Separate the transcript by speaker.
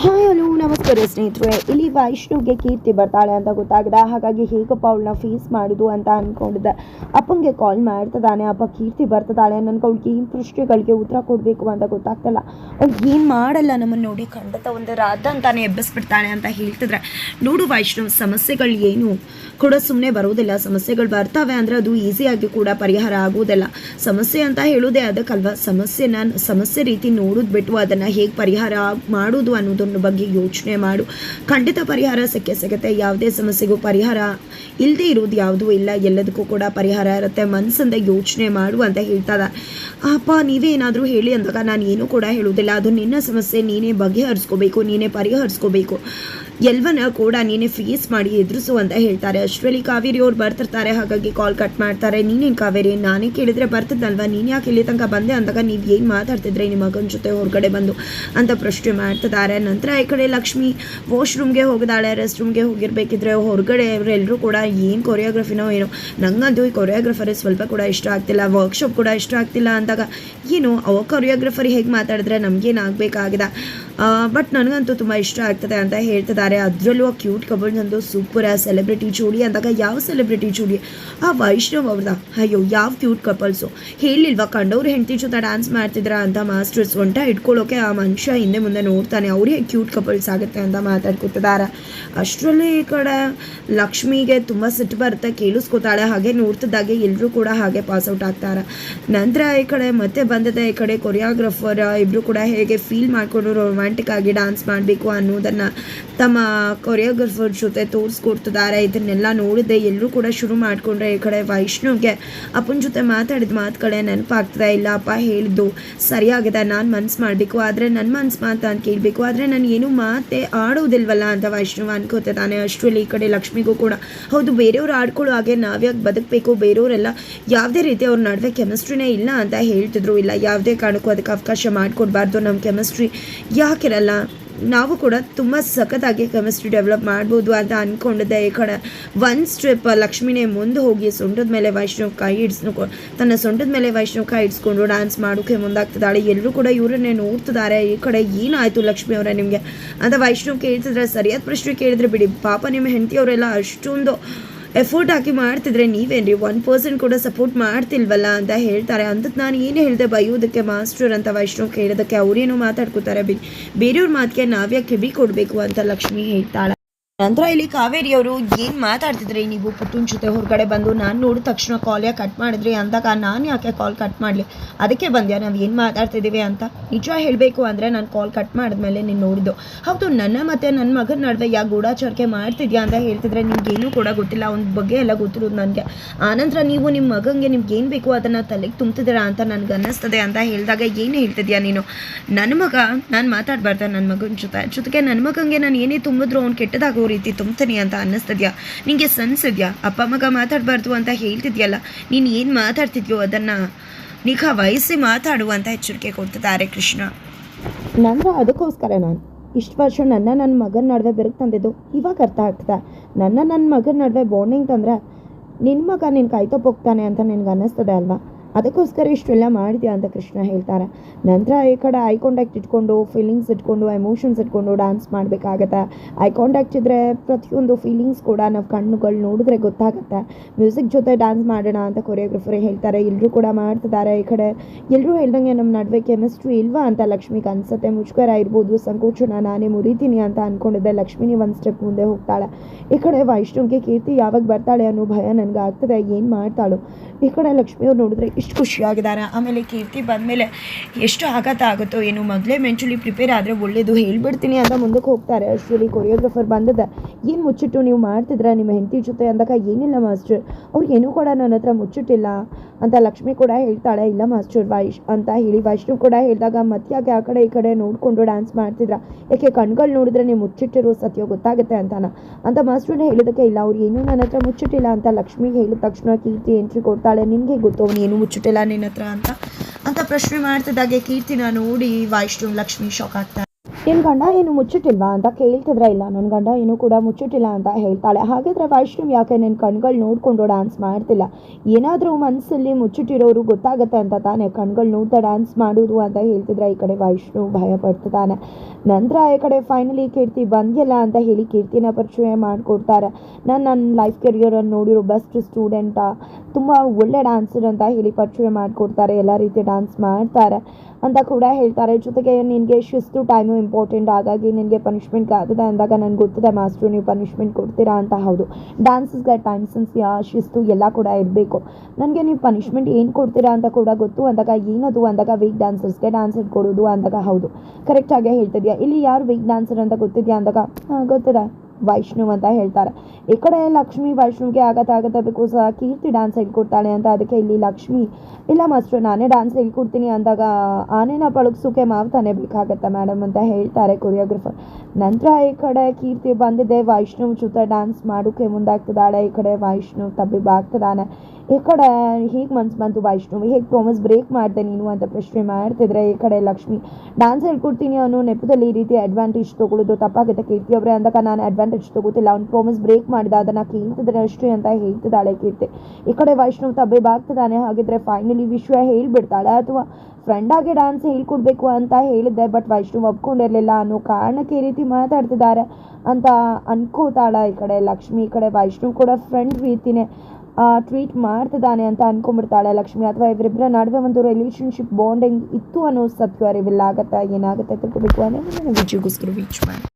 Speaker 1: Ai, olha o ನಮಸ್ಕಾರ ಸ್ನೇಹಿತರೆ, ಇಲ್ಲಿ ವೈಷ್ಣುಗೆ ಕೀರ್ತಿ ಬರ್ತಾಳೆ ಅಂತ ಗೊತ್ತಾಗಿದೆ. ಹಾಗಾಗಿ ಹೇಗಪ್ಪ ಅವಳನ್ನ ಫೇಸ್ ಮಾಡೋದು ಅಂತ ಅಂದ್ಕೊಂಡಿದ್ದೆ ಅಪ್ಪಂಗೆ ಕಾಲ್ ಮಾಡ್ತದಾನೆ ಅಪ್ಪ ಕೀರ್ತಿ ಬರ್ತದಾಳೆ ನನಗೆ ಅವಳಿಗೆ ಏನು ಪ್ರಶ್ನೆಗಳಿಗೆ ಉತ್ತರ ಕೊಡಬೇಕು ಅಂತ ಗೊತ್ತಾಗ್ತಲ್ಲ. ಅವ್ಳು ಏನು ಮಾಡಲ್ಲ ನಮ್ಮನ್ನು ನೋಡಿ ಖಂಡಿತ ಒಂದು ರಾಧ ಅಂತಾನೆ ಎಬ್ಬಿಸ್ಬಿಡ್ತಾಳೆ ಅಂತ ಹೇಳ್ತಿದ್ರೆ. ನೋಡು ವೈಷ್ಣು ಸಮಸ್ಯೆಗಳು ಏನು? ಕೂಡ ಸುಮ್ಮನೆ ಬರೋದಿಲ್ಲ. ಸಮಸ್ಯೆಗಳು ಬರ್ತವೆ ಅಂದರೆ ಅದು ಈಸಿಯಾಗಿ ಕೂಡ ಪರಿಹಾರ ಆಗೋದಿಲ್ಲ. ಸಮಸ್ಯೆ ಅಂತ ಹೇಳೋದೇ ಅದಕ್ಕಲ್ವ? ಸಮಸ್ಯೆನ, ಸಮಸ್ಯೆ ರೀತಿ ನೋಡೋದು ಬಿಟ್ಟು ಅದನ್ನು ಹೇಗೆ ಪರಿಹಾರ ಮಾಡೋದು ಅನ್ನೋದನ್ನ ಬಗ್ಗೆ ಯೋಚನೆ ಮಾಡು. ಖಂಡಿತ ಪರಿಹಾರ ಸಿಕ್ಕೇ ಸಿಗುತ್ತೆ. ಯಾವುದೇ ಸಮಸ್ಯೆಗೂ ಪರಿಹಾರ ಇಲ್ಲದೆ ಇರೋದು ಯಾವುದೂ ಇಲ್ಲ. ಎಲ್ಲದಕ್ಕೂ ಕೂಡ ಪರಿಹಾರ ಇರುತ್ತೆ. ಮನಸ್ಸಿಂದ ಯೋಚನೆ ಮಾಡು ಅಂತ ಹೇಳ್ತದ. ಅಪ್ಪ ನೀವೇ ಏನಾದರೂ ಹೇಳಿ ಅಂದಾಗ ನಾನು ಏನೂ ಕೂಡ ಹೇಳೋದಿಲ್ಲ ಅದು ನಿನ್ನ ಸಮಸ್ಯೆ. ನೀನೇ ಬಗೆಹರಿಸ್ಕೋಬೇಕು. ನೀನೇ ಪರಿಹರಿಸ್ಕೋಬೇಕು. ಎಲ್ಲವನ್ನ ಕೂಡ ನೀನೇ ಫೇಸ್ ಮಾಡಿ ಎದುರಿಸು ಅಂತ ಹೇಳ್ತಾರೆ. ಅಷ್ಟರಲ್ಲಿ ಕಾವೇರಿ ಅವ್ರು ಬರ್ತಿರ್ತಾರೆ, ಹಾಗಾಗಿ ಕಾಲ್ ಕಟ್ ಮಾಡ್ತಾರೆ. ನೀನೇನು ಕಾವೇರಿ? ನಾನೇ ಕೇಳಿದ್ರೆ ಬರ್ತಿದ್ದಲ್ವಾ ನೀನು ಯಾಕೆ ಇಲ್ಲಿ ತನಕ ಬಂದೆ? ಅಂದಾಗ ನೀವು ಏನು ಮಾತಾಡ್ತಿದ್ರೆ? ನಿಮ್ಮ ಮಗನ ಜೊತೆ ಹೊರಗಡೆ ಬಂದು ಅಂತ ಪ್ರಶ್ನೆ ಮಾಡ್ತಿದ್ದಾರೆ. ನಂತರ ಈ ಕಡೆ ಲಕ್ಷ್ಮಿ ವಾಶ್ರೂಮ್ಗೆ ಹೋಗಿದ್ದಾಳೆ. ರೆಸ್ಟ್ ರೂಮ್ಗೆ ಹೋಗಿರ್ಬೇಕಿದ್ರೆ ಹೊರಗಡೆ ಅವರೆಲ್ಲರೂ ಕೂಡ ಏನು ಕೊರಿಯೋಗ್ರಫಿನೋ ಏನೋ. ನಂಗಂತೂ ಈ ಕೊರಿಯೋಗ್ರಫರೇ ಸ್ವಲ್ಪ ಕೂಡ ಇಷ್ಟ ಆಗ್ತಿಲ್ಲ. ವರ್ಕ್ಶಾಪ್ ಕೂಡ ಇಷ್ಟ ಆಗ್ತಿಲ್ಲ ಅಂದಾಗ ಏನು, ಅವ ಕೊರಿಯೋಗ್ರಫರ್ ಹೇಗೆ ಮಾತಾಡಿದ್ರೆ ನಮಗೇನು ಆಗಬೇಕಾಗಿದೆ ಬಟ್ ನನಗಂತೂ ತುಂಬ ಇಷ್ಟ ಆಗ್ತದೆ ಅಂತ ಹೇಳ್ತಿದ್ದಾರೆ. ಅದರಲ್ಲೂ ಆ ಕ್ಯೂಟ್ ಕಬಲ್ ಅಂತೂ ಸೂಪರ್ ಆ ಸೆಲೆಬ್ರಿಟಿ ಜೋಡಿ ಅಂದಾಗ ಯಾವ ಸೆಲೆಬ್ರಿಟಿ ಜೋಡಿ ಆ ವೈಷ್ಣವ್ ಅವ್ರದ. ಅಯ್ಯೋ, ಯಾವ ಕ್ಯೂಟ್ ಕಪಲ್ಸು ಹೇಳಿಲ್ವಾ, ಕಂಡವ್ರು ಹೆಂಡತಿ ಜೊತೆ ಡ್ಯಾನ್ಸ್ ಮಾಡ್ತಿದ್ರ ಅಂತ ಮಾಸ್ಟರ್ಸ್ ಒಂಟ ಇಟ್ಕೊಳ್ಳೋಕೆ ಆ ಮನುಷ್ಯ ಹಿಂದೆ ಮುಂದೆ ನೋಡ್ತಾನೆ. ಅವರೇ ಕ್ಯೂಟ್ ಕಪಲ್ಸ್ ಆಗುತ್ತೆ ಅಂತ ಮಾತಾಡ್ಕೊತಿದ್ದಾರೆ. ಅಷ್ಟರಲ್ಲಿ ಈ ಕಡೆ ಲಕ್ಷ್ಮಿಗೆ ತುಂಬ ಸಿಟ್ಟು ಬರುತ್ತೆ, ಕೇಳಿಸ್ಕೊತಾಳೆ. ಹಾಗೆ ನೋಡ್ತಿದ್ದಾಗೆ ಎಲ್ಲರೂ ಕೂಡ ಹಾಗೆ ಪಾಸ್ ಔಟ್ ಆಗ್ತಾರೆ. ನಂತರ ಈ ಕಡೆ ಮತ್ತೆ ಬಂದಿದೆ ಈ ಕಡೆ ಕೊರಿಯೋಗ್ರಫರ್ ಇಬ್ಬರು ಕೂಡ ಹೇಗೆ ಫೀಲ್ ಮಾಡಿಕೊಂಡು ರೊಮ್ಯಾಂಟಿಕ್ ಆಗಿ ಡ್ಯಾನ್ಸ್ ಮಾಡಬೇಕು ಅನ್ನೋದನ್ನು ತಮ್ಮ ಕೊರಿಯೋಗ್ರಫರ್ ಜೊತೆ ತೋರಿಸ್ಕೊಡ್ತಿದ್ದಾರೆ. ಇದನ್ನೆಲ್ಲ ನೋಡಿದೆ. ಎಲ್ಲರೂ ಕೂಡ ಶುರು ಮಾಡಿಕೊಂಡ್ರೆ ಈ ಕಡೆ ವೈಷ್ಣವ್ಗೆ ಅಪ್ಪನ ಜೊತೆ ಮಾತಾಡಿದ ಮಾತುಗಳೇ ನೆನಪಾಗ್ತದೆ. ಇಲ್ಲ, ಅಪ್ಪ ಹೇಳಿದ್ದು ಸರಿಯಾಗಿದೆ. ನಾನು ಮನ್ಸು ಮಾಡಬೇಕು. ಆದರೆ ನನ್ನ ಮನ್ಸು ಮಾತು ಅಂತ ಕೇಳಬೇಕು. ಆದರೆ ನಾನು ಏನು ಮಾತೇ ಆಡೋದಿಲ್ವಲ್ಲ ಅಂತ ವೈಷ್ಣವ್ ಅನ್ಕೋತಿದ್ದಾನೆ. ಅಷ್ಟರಲ್ಲಿ ಈ ಕಡೆ ಲಕ್ಷ್ಮಿಗೂ ಕೂಡ. ಹೌದು, ಬೇರೆಯವ್ರು ಆಡ್ಕೊಳ್ಳೋ ಹಾಗೆ ನಾವ್ಯಾಕೆ ಬದುಕಬೇಕು? ಬೇರೆಯವರೆಲ್ಲ ಯಾವುದೇ ರೀತಿ ಅವ್ರ ನಡುವೆ ಕೆಮಿಸ್ಟ್ರಿನೇ ಇಲ್ಲ ಅಂತ ಹೇಳ್ತಿದ್ರು. ಇಲ್ಲ, ಯಾವುದೇ ಕಾರಣಕ್ಕೂ ಅದಕ್ಕೆ ಅವಕಾಶ ಮಾಡಿಕೊಡ್ಬಾರ್ದು. ನಮ್ಮ ಕೆಮಿಸ್ಟ್ರಿ ಯಾಕಿರಲ್ಲ? ನಾವು ಕೂಡ ತುಂಬ ಸಖತ್ತಾಗಿ ಕೆಮಿಸ್ಟ್ರಿ ಡೆವಲಪ್ ಮಾಡ್ಬೋದು ಅಂತ ಅಂದ್ಕೊಂಡಿದ್ದೆ ಈ ಕಡೆ ಒನ್ ಸ್ಟ್ರಿಪ್ ಲಕ್ಷ್ಮಿನೇ ಮುಂದೆ ಹೋಗಿ ಸೊಂಟದ ಮೇಲೆ ವೈಷ್ಣವ್ ಕೈ ಹಿಡ್ಸ್ಕೊ ತನ್ನ ಸೊಂಟದ ಮೇಲೆ ವೈಷ್ಣವ್ ಕೈ ಹಿಡ್ಸ್ಕೊಂಡು ಡ್ಯಾನ್ಸ್ ಮಾಡೋಕೆ ಮುಂದಾಗ್ತಿದ್ದಾಳೆ. ಎಲ್ಲರೂ ಕೂಡ ಇವರನ್ನೇ ನೋಡ್ತಿದ್ದಾರೆ. ಈ ಕಡೆ ಏನಾಯಿತು ಲಕ್ಷ್ಮಿ ಅವರೇ ನಿಮಗೆ? ಅಂತ ವೈಷ್ಣವ್ ಕೇಳ್ತಿದ್ರೆ, ಸರಿಯಾದ ಪ್ರಶ್ನೆ ಕೇಳಿದ್ರೆ, ಬಿಡಿ ಪಾಪ ನಿಮ್ಮ ಹೆಂಡತಿಯವರೆಲ್ಲ ಅಷ್ಟೊಂದು ಎಫರ್ಟ್ ಹಾಕಿ ಮಾಡ್ತಿದ್ರೆ ನೀವೇನ್ರಿ? ಒನ್ ಪರ್ಸೆಂಟ್ ಕೂಡ ಸಪೋರ್ಟ್ ಮಾಡ್ತಿಲ್ವಲ್ಲ ಅಂತ ಹೇಳ್ತಾರೆ. ಅಂತ ನಾನು ಏನು ಹೇಳಿದೆ ಬೈಯೋದಕ್ಕೆ ಮಾಸ್ಟರ್ ಅಂತ ವೈಷ್ಣವ್ ಕೇಳೋದಕ್ಕೆ ಅವರೇನು ಮಾತಾಡ್ಕೋತಾರೆ. ಬಿ ಬೇರೆಯವ್ರ ಮಾತಿಗೆ ನಾವ್ಯಾಕೆ ಕಿವಿ ಕೊಡಬೇಕು ಅಂತ ಲಕ್ಷ್ಮಿ ಹೇಳ್ತಾಳೆ. ನಂತರ ಇಲ್ಲಿ ಕಾವೇರಿ ಅವರು ಏನು ಮಾತಾಡ್ತಿದ್ರಿ? ನೀವು ಪುಟ್ಟುನ್ ಜೊತೆ ಹೊರಗಡೆ ಬಂದು ನಾನು ನೋಡಿದ ತಕ್ಷಣ ಕಾಲ್ ಯಾಕೆ ಕಟ್ ಮಾಡಿದ್ರಿ? ಅಂದಾಗ ನಾನು ಯಾಕೆ ಕಾಲ್ ಕಟ್ ಮಾಡಲಿ? ಅದಕ್ಕೆ ಬಂದ್ಯಾ? ನಾವು ಏನು ಮಾತಾಡ್ತಿದ್ದೀವಿ ಅಂತ? ನಿಜ ಹೇಳಬೇಕು ಅಂದರೆ ನಾನು ಕಾಲ್ ಕಟ್ ಮಾಡಿದ್ಮೇಲೆ ನೀನು ನೋಡಿದ್ದು. ಹೌದು, ನನ್ನ ಮತ್ತು ನನ್ನ ಮಗನ ನಡುವೆ ಯಾ ಗೂಢಾಚಾರಿಕೆ ಮಾಡ್ತಿದ್ಯಾ ಅಂತ ಹೇಳ್ತಿದ್ರೆ ನಿಮ್ಗೇನೂ ಕೂಡ ಗೊತ್ತಿಲ್ಲ. ಅವ್ನ ಬಗ್ಗೆ ಎಲ್ಲ ಗೊತ್ತಿರೋದು ನನಗೆ. ಆನಂತರ ನೀವು ನಿಮ್ಮ ಮಗನಿಗೆ ನಿಮ್ಗೆ ಏನು ಬೇಕು ಅದನ್ನು ತಲೆಗೆ ತುಂಬ್ತಿದ್ದೀರಾ ಅಂತ ನನಗೆ ಅನ್ನಿಸ್ತದೆ ಅಂತ ಹೇಳಿದಾಗ ಏನು ಹೇಳ್ತಿದ್ಯಾ ನೀನು? ನನ್ನ ಮಗ, ನಾನು ಮಾತಾಡಬಾರ್ದ ನನ್ನ ಮಗನ ಜೊತೆ? ಜೊತೆಗೆ ನನ್ನ ಮಗನಿಗೆ ನಾನು ಏನೇ ತುಂಬಿದ್ರು ಅವ್ನು ಕೆಟ್ಟದಾಗೋ ರೀತಿ ತುಂಬ್ತಾನೆ ಅಂತ ಅನ್ನಿಸ್ತದ್ಯಾ? ನಿನಗೆ ಸನ್ಸಿದ್ಯಾ ಅಪ್ಪ ಮಗ ಮಾತಾಡಬಾರ್ದು ಅಂತ ಹೇಳ್ತಿದ್ಯಲ್ಲ, ನೀನು ಏನು ಮಾತಾಡ್ತಿದ್ಯೋ ಅದನ್ನು ನಿಖಾ ವಹಿಸಿ ಅಂತ ಎಚ್ಚರಿಕೆ ಕೊಡ್ತಿದ್ದಾರೆ ಕೃಷ್ಣ. ನಾನು ಅದಕ್ಕೋಸ್ಕರ ನಾನು. ಇಷ್ಟು ವರ್ಷ ನನ್ನ ನನ್ನ ಮಗನ ನಡುವೆ ಬೆರಕು ತಂದಿದ್ದು ಇವಾಗ ಅರ್ಥ ಆಗ್ತದೆ. ನನ್ನ ನನ್ನ ಮಗನ ನಡುವೆ ಬಾಂಡಿಂಗ್ ತಂದರೆ ನಿನ್ನ ಮಗ ನಿನ್ನ ಕೈ ಹೋಗ್ತಾನೆ ಅಂತ ನಿನಗೆ ಅನ್ನಿಸ್ತದೆ ಅಲ್ವಾ? ಅದಕ್ಕೋಸ್ಕರ ಇಷ್ಟೆಲ್ಲ ಮಾಡಿದ್ಯಾ ಅಂತ ಕೃಷ್ಣ ಹೇಳ್ತಾರೆ. ನಂತರ ಈ ಕಡೆ ಐ ಕಾಂಟ್ಯಾಕ್ಟ್ ಇಟ್ಕೊಂಡು ಫೀಲಿಂಗ್ಸ್ ಇಟ್ಕೊಂಡು ಎಮೋಷನ್ಸ್ ಇಟ್ಕೊಂಡು ಡ್ಯಾನ್ಸ್ ಮಾಡಬೇಕಾಗತ್ತೆ? ಐ ಕಾಂಟ್ಯಾಕ್ಟ್ ಇದ್ದರೆ ಪ್ರತಿಯೊಂದು ಫೀಲಿಂಗ್ಸ್ ಕೂಡ ನಾವು ಕಣ್ಣುಗಳು ನೋಡಿದ್ರೆ ಗೊತ್ತಾಗುತ್ತೆ? ಮ್ಯೂಸಿಕ್ ಜೊತೆ ಡ್ಯಾನ್ಸ್ ಮಾಡೋಣ ಅಂತ ಕೊರಿಯೋಗ್ರಫರೇ ಹೇಳ್ತಾರೆ. ಎಲ್ಲರೂ ಕೂಡ ಮಾಡ್ತಿದ್ದಾರೆ ಈ ಕಡೆ. ಎಲ್ಲರೂ ಹೇಳ್ದಂಗೆ ನಮ್ಮ ನಡುವೆ ಕೆಮಿಸ್ಟ್ರಿ ಇಲ್ವಾ ಅಂತ ಲಕ್ಷ್ಮಿಗೆ ಅನಿಸುತ್ತೆ. ಮುಷ್ಕರ ಇರ್ಬೋದು, ಸಂಕೋಚನ ನಾನೇ ಮುರಿತೀನಿ ಅಂತ ಅಂದ್ಕೊಂಡಿದ್ದೆ ಲಕ್ಷ್ಮಿನಿ ಒಂದು ಸ್ಟೆಪ್ ಮುಂದೆ ಹೋಗ್ತಾಳೆ. ಈ ಕಡೆ ವೈಷ್ಣವ್ಗೆ ಕೀರ್ತಿ ಯಾವಾಗ ಬರ್ತಾಳೆ ಅನ್ನೋ ಭಯ ನನಗೆ ಆಗ್ತದೆ. ಏನು ಮಾಡ್ತಾಳು? ಈ ಕಡೆ ಲಕ್ಷ್ಮಿಯವ್ರು ನೋಡಿದ್ರೆ ಇಷ್ಟು ಖುಷಿಯಾಗಿದ್ದಾರೆ ಆಮೇಲೆ ಕೀರ್ತಿ ಬಂದಮೇಲೆ ಎಷ್ಟು ಆಘಾತ ಆಗುತ್ತೋ ಏನು ಮೊದಲೇ ಮೆಂಚುಲಿ ಪ್ರಿಪೇರ್ ಆದರೆ ಒಳ್ಳೇದು ಹೇಳ್ಬಿಡ್ತೀನಿ ಅಂತ ಮುಂದಕ್ಕೆ ಹೋಗ್ತಾರೆ. ಅಷ್ಟರಲ್ಲಿ ಕೊರಿಯೋಗ್ರಫರ್ ಬಂದದ, ಏನು ಮುಚ್ಚಿಟ್ಟು ನೀವು ಮಾಡ್ತಿದ್ರ? ನಿಮ್ಮ ಹೆಂಡತಿ ಜೊತೆ ಅಂದಾಗ ಏನಿಲ್ಲ ಮಾಸ್ಟರ್. ಅವ್ರಿಗೆ ಏನೂ ಕೂಡ ನನ್ನ ಹತ್ರ ಮುಚ್ಚಿಟ್ಟಿಲ್ಲ ಅಂತ ಲಕ್ಷ್ಮಿ ಕೂಡ ಹೇಳ್ತಾಳೆ. ಇಲ್ಲ ಮಾಸ್ಟರ್, ವೈಶ್ ಅಂತ ಹೇಳಿ ವೈಷ್ಣು ಕೂಡ ಹೇಳಿದಾಗ ಮತ್ಯಾಕೆ ಆ ಕಡೆ ಈ ಕಡೆ ನೋಡಿಕೊಂಡು ಡ್ಯಾನ್ಸ್ ಮಾಡ್ತಿದ್ರ? ಯಾಕೆ ಕಣ್ಗಳು ನೋಡಿದ್ರೆ ನೀವು ಮುಚ್ಚಿಟ್ಟಿರೋ ಸತ್ಯ ಗೊತ್ತಾಗುತ್ತೆ ಅಂತಾನ. ಅಂತ ಮಾಸ್ಟರ್ನ ಹೇಳಿದಕ್ಕೆ, ಇಲ್ಲ, ಅವ್ರು ಏನೂ ನನ್ನ ಹತ್ರ ಮುಚ್ಚಿಟ್ಟಿಲ್ಲ ಅಂತ ಲಕ್ಷ್ಮಿಗೆ ಹೇಳಿದ ತಕ್ಷಣ ಕೀರ್ತಿ ಎಂಟ್ರಿ ಕೊಡ್ತಾಳೆ. ನಿನಗೆ ಗೊತ್ತು, ಅವ್ನು ಏನು ಮುಚ್ಚಿಟ್ಟಿಲ್ಲ ನಿನ್ನ ಹತ್ರ ಅಂತ. ಅಂತ ಪ್ರಶ್ನೆ ಮಾಡ್ತಿದ್ದಾಗೆ ಕೀರ್ತಿನ ನೋಡಿ ವೈಷ್ಣವ್ ಲಕ್ಷ್ಮಿ ಶಾಕ್ ಆಗ್ತಾರೆ ನಿನ್ನ ಗಂಡ, ಏನು ಮುಚ್ಚಿಟ್ಟಿಲ್ವಾ ಅಂತ ಕೇಳ್ತಿದ್ರ ಇಲ್ಲ? ನನ್ನ ಗಂಡ ಏನು ಕೂಡ ಮುಚ್ಚಿಟ್ಟಿಲ್ಲ ಅಂತ ಹೇಳ್ತಾಳೆ. ಹಾಗಾದರೆ ವೈಷ್ಣವ್ ಯಾಕೆ ನಿನ್ನ ಕಣ್ಗಳು ನೋಡಿಕೊಂಡು ಡ್ಯಾನ್ಸ್ ಮಾಡ್ತಿಲ್ಲ? ಏನಾದರೂ ಮನಸ್ಸಲ್ಲಿ ಮುಚ್ಚಿಟ್ಟಿರೋರು ಗೊತ್ತಾಗತ್ತೆ ಅಂತ ತಾನೇ. ಕಣ್ಗಳು ನೋಡ್ತಾ ಡ್ಯಾನ್ಸ್ ಮಾಡೋದು ಅಂತ ಹೇಳ್ತಿದ್ರೆ ಈ ಕಡೆ ವೈಷ್ಣು ಭಯ ಪಡ್ತಾನೆ ನಂತರ ಈ ಕಡೆ ಫೈನಲಿ ಕೀರ್ತಿ ಬಂದಿಲ್ಲ ಅಂತ ಹೇಳಿ ಕೀರ್ತಿನ ಪರಿಚಯ ಮಾಡಿಕೊಡ್ತಾರೆ. ನಾನು ನನ್ನ ಲೈಫ್ ಕೆರಿಯರನ್ನು ನೋಡಿರೋ ಬೆಸ್ಟ್ ಸ್ಟೂಡೆಂಟ ತುಂಬ ಒಳ್ಳೆ ಡ್ಯಾನ್ಸರ್ ಅಂತ ಹೇಳಿ ಪರಿಚಯ ಮಾಡಿಕೊಡ್ತಾರೆ. ಎಲ್ಲ ರೀತಿ ಡ್ಯಾನ್ಸ್ ಮಾಡ್ತಾರೆ ಅಂತ ಕೂಡ ಹೇಳ್ತಾರೆ. ಜೊತೆಗೆ ನಿನಗೆ ಶಿಸ್ತು ಟೈಮು ಇಂಪಾರ್ಟೆಂಟ್ ಹಾಗಾಗಿ ನಿನಗೆ ಪನಿಷ್ಮೆಂಟ್ ಆಗ್ತದೆ ಅಂದಾಗ ನನಗೆ ಗೊತ್ತಿದೆ ಮಾಸ್ಟ್ರು ನೀವು ಪನಿಷ್ಮೆಂಟ್ ಕೊಡ್ತೀರಾ ಅಂತ. ಹೌದು. ಡ್ಯಾನ್ಸಸ್ಗೆ ಟೈಮ್ ಸೆನ್ಸ್ ಶಿಸ್ತು ಎಲ್ಲ ಕೂಡ ಇರಬೇಕು. ನನಗೆ ನೀವು ಪನಿಷ್ಮೆಂಟ್ ಏನು ಕೊಡ್ತೀರಾ ಅಂತ ಕೂಡ ಗೊತ್ತು ಅಂದಾಗ, ಏನದು ಅಂದಾಗ ವೀಕ್ ಡ್ಯಾನ್ಸರ್ಸ್ಗೆ ಡ್ಯಾನ್ಸ್ ಕೊಡೋದು ಅಂದಾಗ ಹೌದು. ಕರೆಕ್ಟಾಗಿ ಹೇಳ್ತಿದ್ಯಾ? ಇಲ್ಲಿ ಯಾರು ವೀಕ್ ಡ್ಯಾನ್ಸರ್ ಅಂತ ಗೊತ್ತಿದೆಯಾ ಅಂದಾಗ? ಹಾಂ ಗೊತ್ತಿದೆ. ವೈಷ್ಣವ್ ಅಂತ ಹೇಳ್ತಾರೆ. ಈ ಕಡೆ ಲಕ್ಷ್ಮಿ ವೈಷ್ಣವ್ಗೆ ಆಗತ್ತೆ ಆಗತ್ತೆ ಬಿಕಾಸ್ ಕೀರ್ತಿ ಡ್ಯಾನ್ಸ್ ಹೇಳ್ಕೊಡ್ತಾಳೆ ಅಂತ ಅದಕ್ಕೆ ಇಲ್ಲಿ ಲಕ್ಷ್ಮಿ, ಇಲ್ಲ ಮಾಸ್ಟ್ರು ನಾನೇ ಡ್ಯಾನ್ಸ್ ಹೇಳ್ಕೊಡ್ತೀನಿ ಅಂದಾಗ ಆನೆನ ಪಳಗಿಸೋಕೆ ಮಾವ್ತಾನೆ ತಾನೇ ಬೇಕಾಗತ್ತೆ ಮೇಡಮ್ ಅಂತ ಹೇಳ್ತಾರೆ ಕೊರಿಯೋಗ್ರಫರ್ ನಂತರ ಈ ಕಡೆ ಕೀರ್ತಿ ಬಂದಿದೆ. ವೈಷ್ಣವ್ ಜೊತೆ ಡ್ಯಾನ್ಸ್ ಮಾಡೋಕೆ ಮುಂದಾಗ್ತದಾಳೆ ಈ ಕಡೆ ವೈಷ್ಣವ್ ಬಾಗ್ತದಾನೆ ಈ ಕಡೆ ಹೀಗೆ ಮನ್ಸು ಬಂತು ವೈಷ್ಣವ್? ಹೇಗೆ ಪ್ರಾಮಿಸ್ ಬ್ರೇಕ್ ಮಾಡಿದೆ ನೀನು ಅಂತ ಪ್ರಶ್ನೆ ಮಾಡ್ತಿದ್ರೆ ಈ ಕಡೆ ಲಕ್ಷ್ಮಿ ಡ್ಯಾನ್ಸ್ ಹೇಳ್ಕೊಡ್ತೀನಿ ಅನ್ನೋ ನೆಪದಲ್ಲಿ ಈ ರೀತಿ ಅಡ್ವಾಂಟೇಜ್ ತೊಗೊಳ್ಳೋದು ತಪ್ಪಾಗುತ್ತೆ ಕೀರ್ತಿ ಅವರೇ ಅಂದಾಗ ನಾನು ಅಡ್ವಾಂಟೇಜ್ ತೊಗೋತಿಲ್ಲ. ಅವ್ನು ಪ್ರಾಮಿಸ್ ಬ್ರೇಕ್ ಮಾಡಿದ. ಅದನ್ನು ಕೇಳ್ತಿದ್ರೆ ಅಷ್ಟು ಅಂತ ಹೇಳ್ತಿದ್ದಾಳೆ ಕೀರ್ತಿ. ಈ ಕಡೆ ವೈಷ್ಣವ್ ತಬ್ಬಿಬ್ಬಾಗ್ತಿದ್ದಾನೆ ಹಾಗಿದ್ರೆ ಫೈನಲಿ ವಿಶ್ವ ಹೇಳ್ಬಿಡ್ತಾಳೆ. ಅಥವಾ ಫ್ರೆಂಡಾಗಿ ಡ್ಯಾನ್ಸ್ ಹೇಳ್ಕೊಡ್ಬೇಕು ಅಂತ ಹೇಳಿದ್ದೆ ಬಟ್ ವೈಷ್ಣವ್ ಒಪ್ಕೊಂಡಿರಲಿಲ್ಲ. ಅನ್ನೋ ಕಾರಣಕ್ಕೆ ಈ ರೀತಿ ಮಾತಾಡ್ತಿದ್ದಾರೆ ಅಂತ ಅನ್ಕೋತಾಳೆ ಈ ಕಡೆ ಲಕ್ಷ್ಮಿ. ಈ ಕಡೆ ವೈಷ್ಣವ್ ಕೂಡ ಫ್ರೆಂಡ್ ರೀತಿನೇ ಟ್ರೀಟ್ ಮಾಡ್ತಿದ್ದಾನೆ ಅಂತ ಅನ್ಕೊಂಡ್ಬಿಡ್ತಾಳೆ ಲಕ್ಷ್ಮಿ. ಅಥವಾ ಇವರಿಬ್ಬರ ನಡುವೆ ಒಂದು ರಿಲೇಶನ್ಶಿಪ್ ಬಾಂಡಿಂಗ್ ಇತ್ತು ಅನ್ನೋ ಸತ್ಯ ರಿವಿಲ್ ಆಗುತ್ತೆ ಏನಾಗುತ್ತೆ ತಿಳ್ಕೊಬೇಕು ಅನ್ನೋ ವಿಜಯಗೋಸ್ಕರ ವೀಚ್ ಮಾಡಿ.